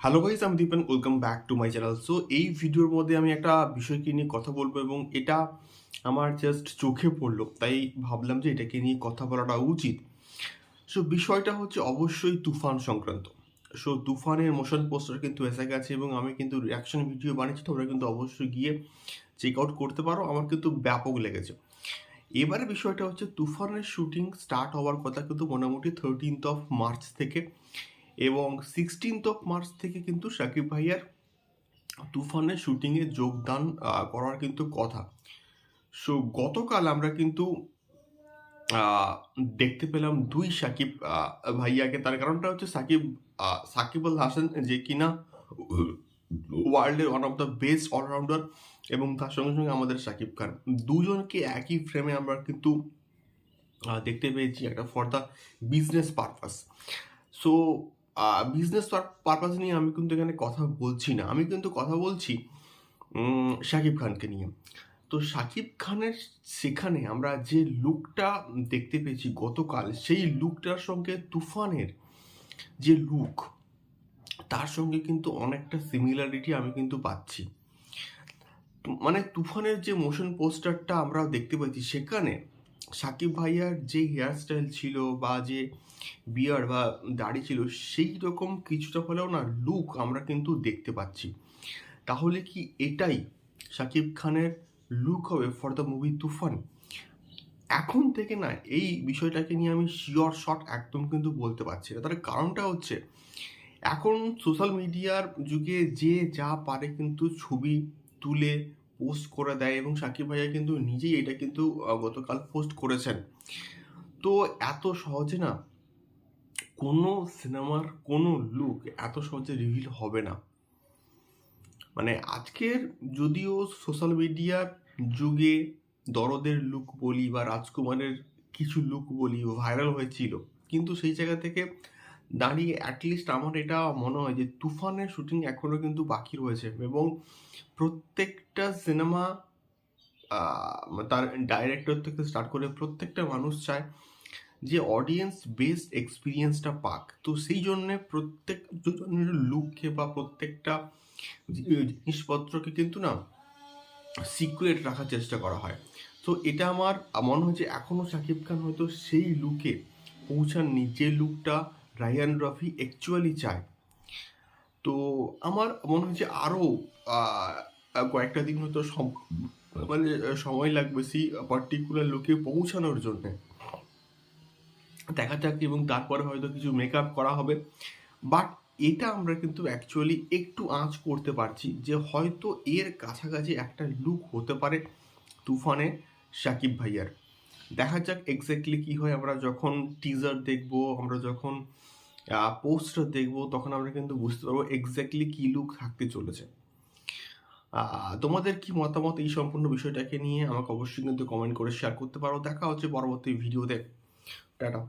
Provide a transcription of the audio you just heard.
Hello guys আমি Dipen welcome back to my channel so এই ভিডিওর মধ্যে আমি একটা বিষয়কে নিয়ে কথা বলব এবং এটা আমার জাস্ট চোখে পড়ল, তাই ভাবলাম যে এটাকে নিয়ে কথা বলাটা উচিত। সো বিষয়টা হচ্ছে অবশ্যই তুফান সংক্রান্ত। সো তুফানের মোশন পোস্টার কিন্তু এসে গেছে এবং আমি কিন্তু রিয়াকশন ভিডিও বানিয়েছি, তোমরা কিন্তু অবশ্যই গিয়ে চেক আউট করতে পারো। আমার কিন্তু ব্যাপক লেগেছে। এবারে বিষয়টা হচ্ছে, তুফানের শুটিং স্টার্ট হওয়ার কথা কিন্তু মোটামুটি থার্টিনথ অফ মার্চ থেকে এবং সিক্সটিন্থ অফ মার্চ থেকে কিন্তু সাকিব ভাইয়ার তুফানের শুটিংয়ে যোগদান করার কিন্তু কথা। সো গতকাল আমরা কিন্তু দেখতে পেলাম দুই সাকিব ভাইয়াকে। তার কারণটা হচ্ছে সাকিব সাকিব আল হাসান যে কিনা ওয়ার্ল্ডের one of the best allrounder এবং তার সঙ্গে সঙ্গে আমাদের সাকিব খান। দুজনকে একই ফ্রেমে আমরা কিন্তু দেখতে পেয়েছি একটা for the business purpose so business purpose নিয়ে আমি কিন্তু এখানে কথা বলছি না। আমি কিন্তু কথা বলছি শাকিব খানকে নিয়ে। তো শাকিব খানের সেখানে আমরা যে লুকটা দেখতে পেয়েছি গতকাল, সেই লুকটার সঙ্গে তুফানের যে লুক, তার সঙ্গে কিন্তু অনেকটা সিমিলারিটি আমি কিন্তু পাচ্ছি। মানে তুফানের যে মোশন পোস্টারটা আমরা দেখতে পাচ্ছি সেখানে সাকিব ভাইয়ার যে হেয়ারস্টাইল ছিল বা যে বিয়ার বা দাড়ি ছিল, সেই রকম কিছুটা হলেও না লুক আমরা কিন্তু দেখতে পাচ্ছি। তাহলে কি এটাই সাকিব খানের লুক হবে ফর দ্য মুভি তুফান? এখন থেকে না এই বিষয়টাকে নিয়ে আমি শিওর শট একদম কিন্তু বলতে পারছি না। তার কারণটা হচ্ছে, এখন সোশ্যাল মিডিয়ার যুগে যে যা পারে কিন্তু ছবি তুলে পোস্ট করে দেয় এবং সাকিব ভাইয়া কিন্তু নিজেই এটা কিন্তু গতকাল পোস্ট করেছেন। তো এত সহজে না কোনো সিনেমার কোনো লুক এত সহজে রিভিল হবে না। মানে আজকের যদিও সোশ্যাল মিডিয়ার যুগে দরদের লুক বলি বা রাজকুমারের কিছু লুক বলি ভাইরাল হয়েছিল, কিন্তু সেই জায়গা থেকে দাঁড়িয়ে অ্যাটলিস্ট আমার এটা মনে হয় যে তুফানের শুটিং এখনও কিন্তু বাকি রয়েছে এবং প্রত্যেকটা সিনেমা তার ডাইরেক্টর থেকে স্টার্ট করে প্রত্যেকটা মানুষ চায় যে অডিয়েন্স বেসড এক্সপিরিয়েন্সটা পাক। তো সেই জন্যে প্রত্যেক লুককে বা প্রত্যেকটা জিনিসপত্রকে কিন্তু না সিক্রেট রাখার চেষ্টা করা হয়। তো এটা আমার মনে হয় যে এখনও শাকিব খান হয়তো সেই লুকে পৌঁছাননি। যে লুকটা রায়ান রফি অ্যাকচুয়ালি চায়। তো আমার মনে যে আরও কয়েকটা দিন হয়তো মানে সময় লাগবে সেই পার্টিকুলার লোকে পৌঁছানোর জন্যে। দেখা যাক এবং তারপরে হয়তো কিছু মেকআপ করা হবে। বাট এটা আমরা কিন্তু অ্যাকচুয়ালি একটু আঁচ করতে পারছি যে হয়তো এর কাছাকাছি একটা লুক হতে পারে তুফানে সাকিব ভাইয়ার। দেখা যাক এক্স্যাক্টলি কি হয়। আমরা যখন টিজার দেখব, আমরা যখন পোস্টার দেখব, তখন আমরা কিন্তু বুঝতে পারব এক্স্যাক্টলি কি লুক থাকতে চলেছে। তোমাদের কি মতামত এই সম্পূর্ণ বিষয়টাকে নিয়ে? আমাকে অবশ্যই কিন্তু কমেন্ট করে শেয়ার করতে পারো। দেখা হচ্ছে পরবর্তী ভিডিওতে টাটা।